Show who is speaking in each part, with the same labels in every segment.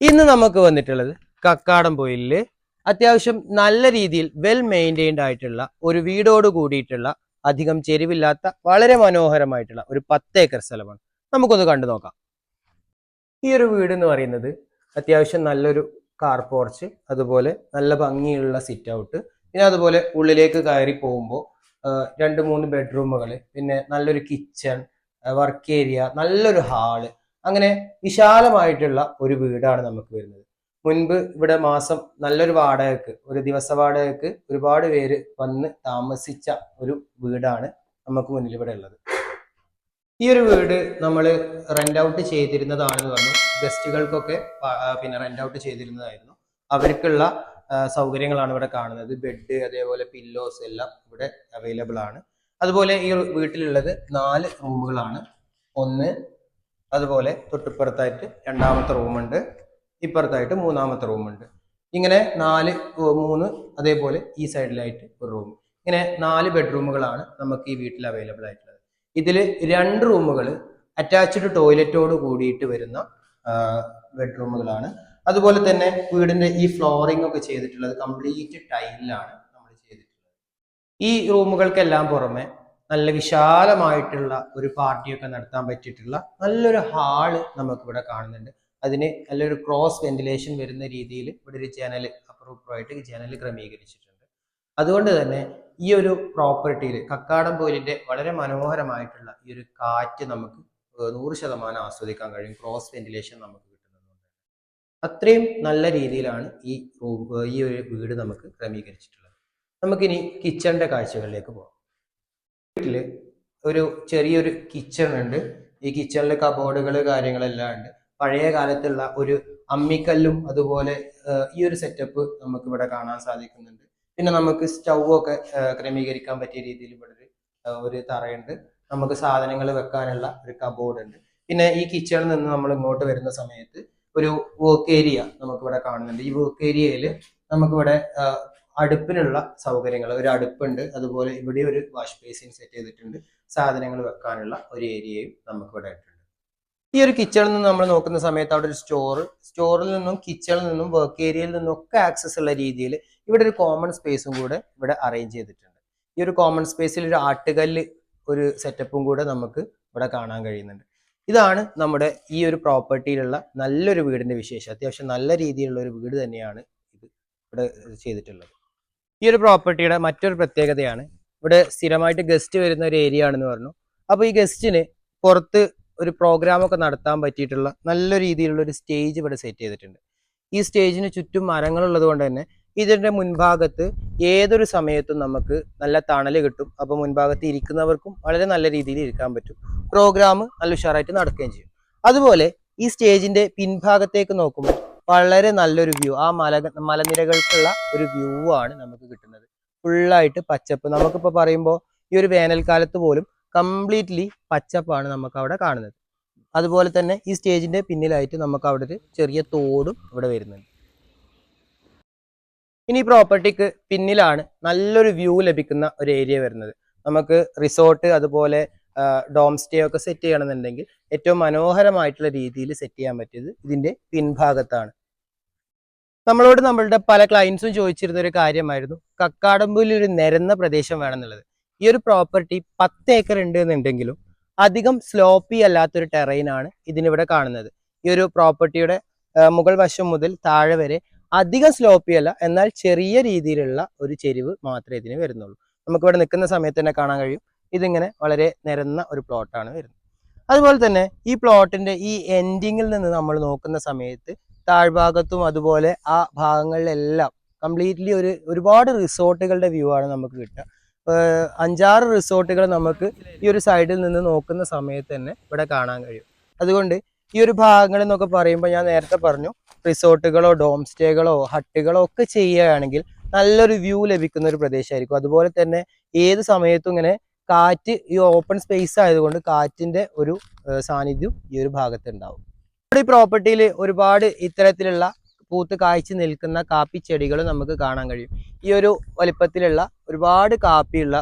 Speaker 1: ഇന്ന് നമുക്ക് വന്നിട്ടുള്ളത് കക്കാടം പൊയിലിൽ അത്യാവശ്യം നല്ല രീതിയിൽ വെൽ മെയിന്റെയിൻഡ് ആയിട്ടുള്ള ഒരു വീടോട് കൂടിയിട്ടുള്ള അധികം ചെരിവില്ലാത്ത വളരെ മനോഹരമായിട്ടുള്ള ഒരു പത്ത് ഏക്കർ സ്ഥലമാണ്. നമുക്കൊന്ന് കണ്ടു നോക്കാം. ഈ ഒരു വീട് എന്ന് പറയുന്നത് അത്യാവശ്യം നല്ലൊരു കാർ പോർച്ച് അതുപോലെ നല്ല ഭംഗിയുള്ള സിറ്റ് ഔട്ട് പിന്നെ അതുപോലെ ഉള്ളിലേക്ക് കയറി പോകുമ്പോൾ രണ്ട് മൂന്ന് ബെഡ്റൂമുകൾ പിന്നെ നല്ലൊരു കിച്ചൺ വർക്ക് ഏരിയ നല്ലൊരു ഹാൾ അങ്ങനെ വിശാലമായിട്ടുള്ള ഒരു വീടാണ് നമുക്ക് വരുന്നത്. മുൻപ് ഇവിടെ മാസം നല്ലൊരു വാടകയ്ക്ക് ഒരു ദിവസ വാടകയ്ക്ക് ഒരുപാട് പേര് വന്ന് താമസിച്ച ഒരു വീടാണ് നമുക്ക് മുന്നിൽ ഇവിടെ ഉള്ളത്. ഈ ഒരു വീട് നമ്മൾ റെന്റ് ഔട്ട് ചെയ്തിരുന്നതാണെന്ന് പറഞ്ഞു. ഗസ്റ്റുകൾക്കൊക്കെ പിന്നെ റെന്റ് ഔട്ട് ചെയ്തിരുന്നതായിരുന്നു. അവർക്കുള്ള സൗകര്യങ്ങളാണ് ഇവിടെ കാണുന്നത്. ബെഡ് അതേപോലെ പില്ലോസ് എല്ലാം ഇവിടെ അവൈലബിൾ ആണ്. അതുപോലെ ഈ വീട്ടിലുള്ളത് നാല് റൂമുകളാണ് ഒന്ന് അതുപോലെ തൊട്ടിപ്പുറത്തായിട്ട് രണ്ടാമത്തെ റൂമുണ്ട് ഇപ്പുറത്തായിട്ട് മൂന്നാമത്തെ റൂമുണ്ട് ഇങ്ങനെ നാല് മൂന്ന് അതേപോലെ ഈ സൈഡിലായിട്ട് ഒരു റൂം ഇങ്ങനെ നാല് ബെഡ്റൂമുകളാണ് നമുക്ക് ഈ വീട്ടിൽ അവൈലബിൾ ആയിട്ടുള്ളത്. ഇതിൽ രണ്ട് റൂമുകൾ അറ്റാച്ച്ഡ് ടോയ്ലറ്റോട് കൂടിയിട്ട് വരുന്ന ബെഡ്റൂമുകളാണ് അതുപോലെ തന്നെ വീടിന്റെ ഈ ഫ്ലോറിംഗ് ഒക്കെ ചെയ്തിട്ടുള്ളത് കംപ്ലീറ്റ് ടൈലിലാണ് നമ്മൾ ചെയ്തിട്ടുള്ളത്. ഈ റൂമുകൾക്കെല്ലാം പുറമെ നല്ല വിശാലമായിട്ടുള്ള ഒരു പാർട്ടിയൊക്കെ നടത്താൻ പറ്റിയിട്ടുള്ള നല്ലൊരു ഹാൾ നമുക്കിവിടെ കാണുന്നുണ്ട്. അതിന് നല്ലൊരു ക്രോസ് വെന്റിലേഷൻ വരുന്ന രീതിയിൽ ഇവിടെ ഒരു ജനൽ അപ്രൂപ്പറായിട്ട് ജനൽ ക്രമീകരിച്ചിട്ടുണ്ട്. അതുകൊണ്ട് തന്നെ ഈ ഒരു പ്രോപ്പർട്ടിയിൽ കക്കാടം പോയിലിന്റെ വളരെ മനോഹരമായിട്ടുള്ള ഈ ഒരു കാറ്റ് നമുക്ക് നൂറ് ശതമാനം ആസ്വദിക്കാൻ കഴിയും. ക്രോസ് വെന്റിലേഷൻ നമുക്ക് കിട്ടുന്നതുകൊണ്ട്. അത്രയും നല്ല രീതിയിലാണ് ഈ ഈ ഒരു വീട് നമുക്ക് ക്രമീകരിച്ചിട്ടുള്ളത്. നമുക്കിനി കിച്ചണിന്റെ കാഴ്ചകളിലേക്ക് പോകാം. വീട്ടിൽ ഒരു ചെറിയൊരു കിച്ചൺ ഉണ്ട്. ഈ കിച്ചണിൽ കബോർഡുകൾ കാര്യങ്ങളെല്ലാം ഉണ്ട്. പഴയ കാലത്തുള്ള ഒരു അമ്മിക്കല്ലും അതുപോലെ ഈ ഒരു സെറ്റപ്പ് നമുക്ക് ഇവിടെ കാണാൻ സാധിക്കുന്നുണ്ട്. പിന്നെ നമുക്ക് സ്റ്റൗ ഒക്കെ ഏഹ്, ക്രമീകരിക്കാൻ പറ്റിയ രീതിയിൽ ഇവിടെ ഒരു ഒരു തറയുണ്ട്. നമുക്ക് സാധനങ്ങൾ വെക്കാനുള്ള ഒരു കബോർഡ് ഉണ്ട്. പിന്നെ ഈ കിച്ചണിൽ നിന്ന് നമ്മൾ ഇങ്ങോട്ട് വരുന്ന സമയത്ത് ഒരു വർക്ക് ഏരിയ നമുക്കിവിടെ കാണുന്നുണ്ട്. ഈ വർക്ക് ഏരിയയിൽ നമുക്കിവിടെ അടുപ്പിനുള്ള സൗകര്യങ്ങൾ. ഒരു അടുപ്പുണ്ട് അതുപോലെ ഇവിടെ ഒരു വാഷ് ബേസിൻ സെറ്റ് ചെയ്തിട്ടുണ്ട്. സാധനങ്ങൾ വെക്കാനുള്ള ഒരു ഏരിയയും നമുക്ക് ഇവിടെ ഇട്ടുണ്ട് ഈ ഒരു കിച്ചണിൽ നിന്ന് നമ്മൾ നോക്കുന്ന സമയത്ത് അവിടെ ഒരു സ്റ്റോർ സ്റ്റോറിൽ നിന്നും കിച്ചണിൽ നിന്നും വർക്ക് ഏരിയയിൽ നിന്നും ഒക്കെ ആക്സസ് ഉള്ള രീതിയിൽ ഇവിടെ ഒരു കോമൺ സ്പേസും കൂടെ ഇവിടെ അറേഞ്ച് ചെയ്തിട്ടുണ്ട്. ഈ ഒരു കോമൺ സ്പേസിൽ ഒരു ആട്ടുകല്ല് ഒരു സെറ്റപ്പും കൂടെ നമുക്ക് ഇവിടെ കാണാൻ കഴിയുന്നുണ്ട്. ഇതാണ് നമ്മുടെ ഈ ഒരു പ്രോപ്പർട്ടിയിലുള്ള നല്ലൊരു വീടിന്റെ വിശേഷം. അത്യാവശ്യം നല്ല രീതിയിലുള്ള ഒരു വീട് തന്നെയാണ് ഇത് ഇവിടെ ചെയ്തിട്ടുള്ളത്. ഈ ഒരു പ്രോപ്പർട്ടിയുടെ മറ്റൊരു പ്രത്യേകതയാണ്. ഇവിടെ സ്ഥിരമായിട്ട് ഗസ്റ്റ് വരുന്ന ഒരു ഏരിയ ആണെന്ന് പറഞ്ഞു. അപ്പോൾ ഈ ഗസ്റ്റിന് പുറത്ത് ഒരു പ്രോഗ്രാം ഒക്കെ നടത്താൻ പറ്റിയിട്ടുള്ള നല്ല രീതിയിലുള്ള ഒരു സ്റ്റേജ് ഇവിടെ സെറ്റ് ചെയ്തിട്ടുണ്ട്. ഈ സ്റ്റേജിന് ചുറ്റും മരങ്ങളുള്ളത് കൊണ്ട് തന്നെ ഇതിന്റെ മുൻഭാഗത്ത് ഏതൊരു സമയത്തും നമുക്ക് നല്ല തണൽ കിട്ടും. അപ്പോൾ മുൻഭാഗത്ത് ഇരിക്കുന്നവർക്കും വളരെ നല്ല രീതിയിൽ ഇരിക്കാൻ പറ്റും. പ്രോഗ്രാം നല്ല ഉഷാറായിട്ട് നടക്കുകയും ചെയ്യും. അതുപോലെ ഈ സ്റ്റേജിന്റെ പിൻഭാഗത്തേക്ക് നോക്കുമ്പോൾ വളരെ നല്ലൊരു വ്യൂ ആ മല മലനിരകൾക്കുള്ള ഒരു വ്യൂ ആണ് നമുക്ക് കിട്ടുന്നത്. ഫുള്ളായിട്ട് പച്ചപ്പ്. നമുക്കിപ്പോൾ പറയുമ്പോൾ ഈ ഒരു വേനൽക്കാലത്ത് പോലും കംപ്ലീറ്റ്ലി പച്ചപ്പാണ് നമുക്ക് അവിടെ കാണുന്നത്. അതുപോലെ തന്നെ ഈ സ്റ്റേജിന്റെ പിന്നിലായിട്ട് നമുക്ക് അവിടെ ഒരു ചെറിയ തോടും ഇവിടെ വരുന്നുണ്ട്. ഇനി പ്രോപ്പർട്ടിക്ക് പിന്നിലാണ് നല്ലൊരു വ്യൂ ലഭിക്കുന്ന ഒരു ഏരിയ വരുന്നത്. നമുക്ക് റിസോർട്ട് അതുപോലെ ഡോം സ്റ്റേ ഒക്കെ സെറ്റ് ചെയ്യണമെന്നുണ്ടെങ്കിൽ ഏറ്റവും മനോഹരമായിട്ടുള്ള രീതിയിൽ സെറ്റ് ചെയ്യാൻ പറ്റിയത് ഇതിന്റെ പിൻഭാഗത്താണ്. നമ്മളോട് നമ്മളുടെ പല ക്ലയൻസും ചോദിച്ചിരുന്ന ഒരു കാര്യമായിരുന്നു. കക്കാടമ്പൂരിൽ ഒരു നിരന്ന പ്രദേശം വേണമെന്നുള്ളത്. ഈ ഒരു പ്രോപ്പർട്ടി പത്ത് ഏക്കർ ഉണ്ട് എന്നുണ്ടെങ്കിലും അധികം സ്ലോപ്പി അല്ലാത്തൊരു ടെറൈൻ ആണ് ഇതിനിവിടെ കാണുന്നത്. ഈ ഒരു പ്രോപ്പർട്ടിയുടെ മുകൾ വശം മുതൽ താഴെ വരെ അധികം സ്ലോപ്പി അല്ല. എന്നാൽ ചെറിയ രീതിയിലുള്ള ഒരു ചെരിവ് മാത്രമേ ഇതിന് വരുന്നുള്ളൂ. നമുക്കിവിടെ നിൽക്കുന്ന സമയത്ത് തന്നെ കാണാൻ കഴിയും. ഇതിങ്ങനെ വളരെ നിരന്ന ഒരു പ്ലോട്ടാണ് വരുന്നത്. അതുപോലെ തന്നെ ഈ പ്ലോട്ടിന്റെ ഈ എൻഡിങ്ങിൽ നിന്ന് നമ്മൾ നോക്കുന്ന സമയത്ത് താഴ്ഭാഗത്തും അതുപോലെ ആ ഭാഗങ്ങളിലെല്ലാം കംപ്ലീറ്റ്ലി ഒരു ഒരുപാട് റിസോർട്ടുകളുടെ വ്യൂ ആണ് നമുക്ക് കിട്ടുക. അഞ്ചാറ് റിസോർട്ടുകൾ നമുക്ക് ഈ ഒരു സൈഡിൽ നിന്ന് നോക്കുന്ന സമയത്ത് തന്നെ ഇവിടെ കാണാൻ കഴിയും. അതുകൊണ്ട് ഈ ഒരു ഭാഗങ്ങൾ എന്നൊക്കെ പറയുമ്പോൾ ഞാൻ നേരത്തെ പറഞ്ഞു റിസോർട്ടുകളോ ഡോം സ്റ്റേകളോ ഹട്ടുകളോ ഒക്കെ ചെയ്യുകയാണെങ്കിൽ നല്ലൊരു വ്യൂ ലഭിക്കുന്ന ഒരു പ്രദേശമായിരിക്കും. അതുപോലെ തന്നെ ഏത് സമയത്തും ഇങ്ങനെ കാറ്റ് ഈ ഓപ്പൺ സ്പേസ് ആയതുകൊണ്ട് കാറ്റിന്റെ ഒരു സാന്നിധ്യം ഈ ഒരു ഭാഗത്ത് ഉണ്ടാവും. നമ്മുടെ ഈ പ്രോപ്പർട്ടിയിൽ ഒരുപാട് ഇത്തരത്തിലുള്ള പൂത്ത് കായ്ച്ചു നിൽക്കുന്ന കാപ്പി ചെടികൾ നമുക്ക് കാണാൻ കഴിയും. ഈ ഒരു വലിപ്പത്തിലുള്ള ഒരുപാട് കാപ്പിയുള്ള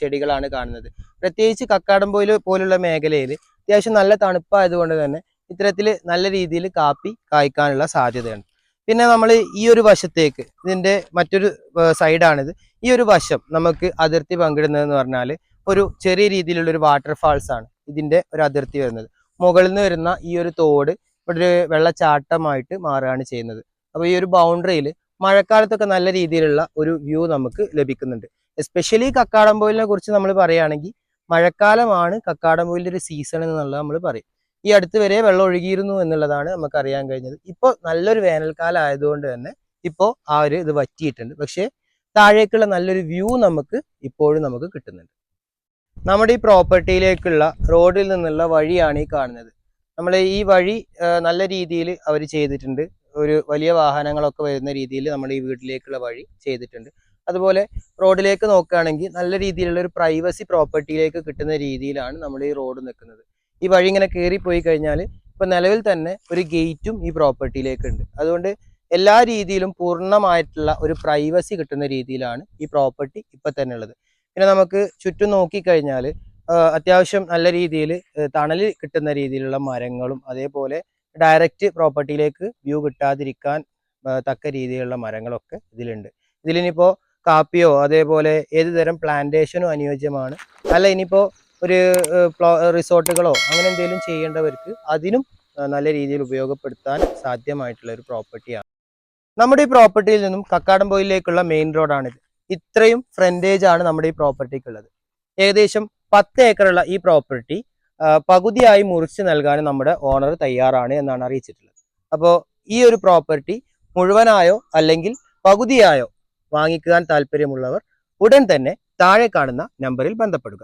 Speaker 1: ചെടികളാണ് കാണുന്നത്. പ്രത്യേകിച്ച് കക്കാടംപോയിൽ പോലുള്ള മേഖലയിൽ അത്യാവശ്യം നല്ല തണുപ്പായതുകൊണ്ട് തന്നെ ഇത്തരത്തിൽ നല്ല രീതിയിൽ കാപ്പി കായ്ക്കാനുള്ള സാധ്യതയുണ്ട്. പിന്നെ നമ്മൾ ഈ ഒരു വശത്തേക്ക് ഇതിന്റെ മറ്റൊരു സൈഡാണിത് ഈ ഒരു വശം നമുക്ക് അതിർത്തി പങ്കിടുന്നതെന്ന് പറഞ്ഞാൽ ഒരു ചെറിയ രീതിയിലുള്ള ഒരു വാട്ടർഫാൾസ് ആണ് ഇതിന്റെ ഒരു അതിർത്തി വരുന്നത്. മുകളിൽ നിന്ന് വരുന്ന ഈ ഒരു തോട് ഇവിടെ ഒരു വെള്ളച്ചാട്ടമായിട്ട് മാറുകയാണ് ചെയ്യുന്നത്. അപ്പോൾ ഈ ഒരു ബൗണ്ടറിയിൽ മഴക്കാലത്തൊക്കെ നല്ല രീതിയിലുള്ള ഒരു വ്യൂ നമുക്ക് ലഭിക്കുന്നുണ്ട്. എസ്പെഷ്യലി കക്കാടംപോയിലിനെ കുറിച്ച് നമ്മൾ പറയുകയാണെങ്കിൽ മഴക്കാലമാണ് കക്കാടംപോയിലിന്റെ ഒരു സീസൺ എന്നുള്ളത് നമ്മൾ പറയും. ഈ അടുത്ത് വരെ വെള്ളം ഒഴുകിയിരുന്നു എന്നുള്ളതാണ് നമുക്ക് അറിയാൻ കഴിഞ്ഞത്. ഇപ്പോൾ നല്ലൊരു വേനൽക്കാലം ആയതുകൊണ്ട് തന്നെ ഇപ്പോൾ ആ ഒരു ഇത് വറ്റിയിട്ടുണ്ട്. പക്ഷേ താഴേക്കുള്ള നല്ലൊരു വ്യൂ നമുക്ക് ഇപ്പോഴും നമുക്ക് കിട്ടുന്നുണ്ട്. നമ്മുടെ ഈ പ്രോപ്പർട്ടിയിലേക്കുള്ള റോഡിൽ നിന്നുള്ള വഴിയാണ് ഈ കാണുന്നത്. നമ്മൾ ഈ വഴി നല്ല രീതിയിൽ അവർ ചെയ്തിട്ടുണ്ട്. ഒരു വലിയ വാഹനങ്ങളൊക്കെ വരുന്ന രീതിയിൽ നമ്മുടെ ഈ വീട്ടിലേക്കുള്ള വഴി ചെയ്തിട്ടുണ്ട്. അതുപോലെ റോഡിലേക്ക് നോക്കുകയാണെങ്കിൽ നല്ല രീതിയിലുള്ള ഒരു പ്രൈവസി പ്രോപ്പർട്ടിയിലേക്ക് കിട്ടുന്ന രീതിയിലാണ് നമ്മൾ ഈ റോഡ് നിൽക്കുന്നത്. ഈ വഴി ഇങ്ങനെ കയറി പോയി കഴിഞ്ഞാൽ ഇപ്പം നിലവിൽ തന്നെ ഒരു ഗേറ്റും ഈ പ്രോപ്പർട്ടിയിലേക്കുണ്ട് അതുകൊണ്ട് എല്ലാ രീതിയിലും പൂർണമായിട്ടുള്ള ഒരു പ്രൈവസി കിട്ടുന്ന രീതിയിലാണ് ഈ പ്രോപ്പർട്ടി ഇപ്പം തന്നെ ഉള്ളത്. പിന്നെ നമുക്ക് ചുറ്റും നോക്കിക്കഴിഞ്ഞാൽ അത്യാവശ്യം നല്ല രീതിയിൽ തണൽ കിട്ടുന്ന രീതിയിലുള്ള മരങ്ങളും അതേപോലെ ഡയറക്റ്റ് പ്രോപ്പർട്ടിയിലേക്ക് വ്യൂ കിട്ടാതിരിക്കാൻ തക്ക രീതിയിലുള്ള മരങ്ങളൊക്കെ ഇതിലുണ്ട്. ഇതിലിനിപ്പോൾ കാപ്പിയോ അതേപോലെ ഏത് തരം പ്ലാന്റേഷനോ അനുയോജ്യമാണ് അല്ല ഇനിയിപ്പോൾ ഒരു റിസോർട്ടുകളോ അങ്ങനെ എന്തെങ്കിലും ചെയ്യേണ്ടവർക്ക് അതിനും നല്ല രീതിയിൽ ഉപയോഗപ്പെടുത്താൻ സാധ്യമായിട്ടുള്ള ഒരു പ്രോപ്പർട്ടിയാണ്. നമ്മുടെ ഈ പ്രോപ്പർട്ടിയിൽ നിന്നും കക്കാടംപോയിലേക്കുള്ള മെയിൻ റോഡാണിത്. ഇത്രയും ഫ്രണ്ടേജ് ആണ് നമ്മുടെ ഈ പ്രോപ്പർട്ടിക്ക് ഉള്ളത്. ഏകദേശം പത്ത് ഏക്കറുള്ള ഈ പ്രോപ്പർട്ടി പകുതിയായി മുറിച്ച് നൽകാൻ നമ്മുടെ ഓണർ തയ്യാറാണ് എന്നാണ് അറിയിച്ചിട്ടുള്ളത്. അപ്പോൾ ഈ ഒരു പ്രോപ്പർട്ടി മുഴുവനായോ അല്ലെങ്കിൽ പകുതിയായോ വാങ്ങിക്കാൻ താല്പര്യമുള്ളവർ ഉടൻ തന്നെ താഴെ കാണുന്ന നമ്പറിൽ ബന്ധപ്പെടുക.